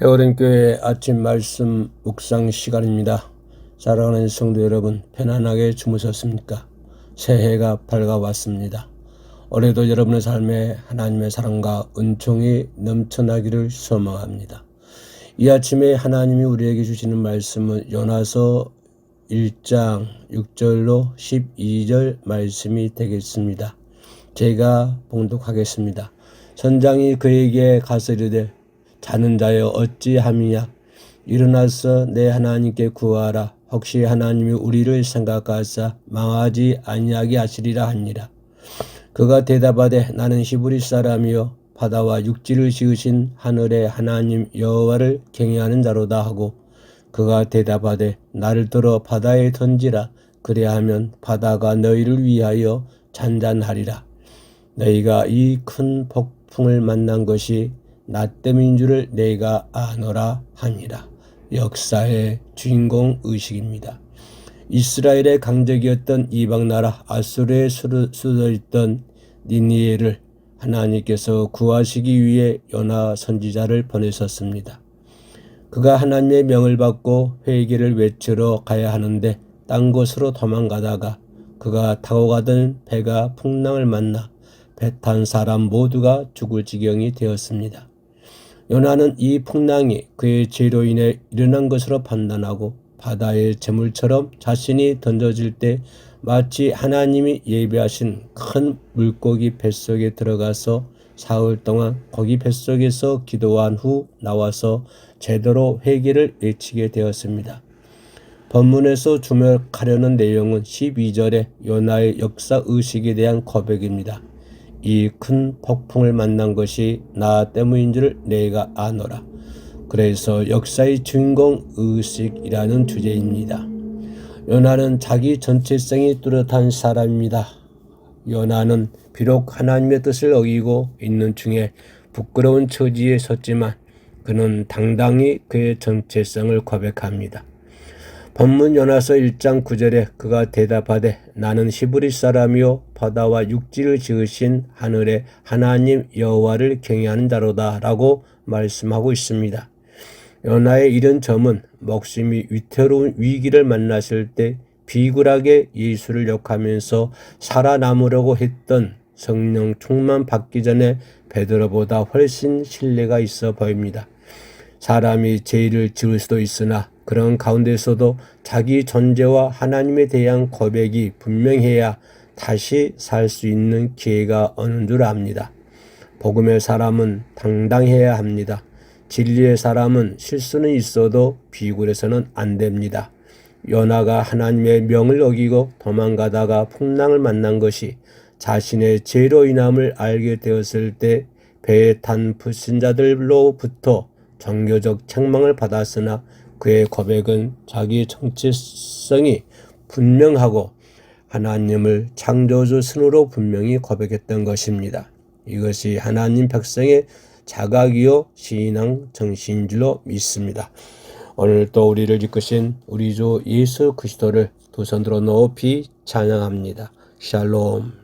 해오랜교회 아침 말씀 묵상 시간입니다. 사랑하는 성도 여러분, 편안하게 주무셨습니까? 새해가 밝아왔습니다. 올해도 여러분의 삶에 하나님의 사랑과 은총이 넘쳐나기를 소망합니다. 이 아침에 하나님이 우리에게 주시는 말씀은 요나서 1장 6절로 12절 말씀이 되겠습니다. 제가 봉독하겠습니다. 선장이 그에게 가서 이르되 자는 자여 어찌함이냐? 일어나서 내 하나님께 구하라. 혹시 하나님이 우리를 생각하사 망하지 아니하게 하시리라 하니라. 그가 대답하되 나는 히브리 사람이요 바다와 육지를 지으신 하늘의 하나님 여호와를 경외하는 자로다 하고 그가 대답하되 나를 들어 바다에 던지라. 그래하면 바다가 너희를 위하여 잔잔하리라. 너희가 이 큰 폭풍을 만난 것이 나 때문인 줄을 내가 아노라 하니라. 역사의 주인공 의식입니다. 이스라엘의 강적이었던 이방 나라 아수르에 수도 있던 니니에를 하나님께서 구하시기 위해 요나 선지자를 보내셨습니다. 그가 하나님의 명을 받고 회개를 외치러 가야 하는데 딴 곳으로 도망가다가 그가 타고 가던 배가 풍랑을 만나 배 탄 사람 모두가 죽을 지경이 되었습니다. 요나는 이 풍랑이 그의 죄로 인해 일어난 것으로 판단하고 바다의 재물처럼 자신이 던져질 때 마치 하나님이 예배하신 큰 물고기 뱃속에 들어가서 사흘 동안 거기 뱃속에서 기도한 후 나와서 제대로 회개를 외치게 되었습니다. 본문에서 주목하려는 내용은 12절의 요나의 역사 의식에 대한 고백입니다. 이 큰 폭풍을 만난 것이 나 때문인 줄 내가 아노라. 그래서 역사의 주인공 의식이라는 주제입니다. 요나는 자기 전체성이 뚜렷한 사람입니다. 요나는 비록 하나님의 뜻을 어기고 있는 중에 부끄러운 처지에 섰지만 그는 당당히 그의 정체성을 고백합니다. 본문 요나서 1장 9절에 그가 대답하되 나는 히브리 사람이요 바다와 육지를 지으신 하늘의 하나님 여호와를 경외하는 자로다라고 말씀하고 있습니다. 요나의 이런 점은 목숨이 위태로운 위기를 만났을 때 비굴하게 예수를 욕하면서 살아남으려고 했던 성령 충만 받기 전에 베드로보다 훨씬 신뢰가 있어 보입니다. 사람이 죄를 지을 수도 있으나 그런 가운데서도 자기 존재와 하나님에 대한 고백이 분명해야 다시 살 수 있는 기회가 오는 줄 압니다. 복음의 사람은 당당해야 합니다. 진리의 사람은 실수는 있어도 비굴해서는 안 됩니다. 요나가 하나님의 명을 어기고 도망가다가 풍랑을 만난 것이 자신의 죄로 인함을 알게 되었을 때 배에 탄 불신자들로부터 종교적 책망을 받았으나 그의 고백은 자기 정체성이 분명하고 하나님을 창조주 스으로 분명히 고백했던 것입니다. 이것이 하나님 백성의 자각이요 신앙 정신인 줄로 믿습니다. 오늘 또 우리를 이끄신 우리 주 예수 그리스도를 두 손으로 높이 찬양합니다. 샬롬.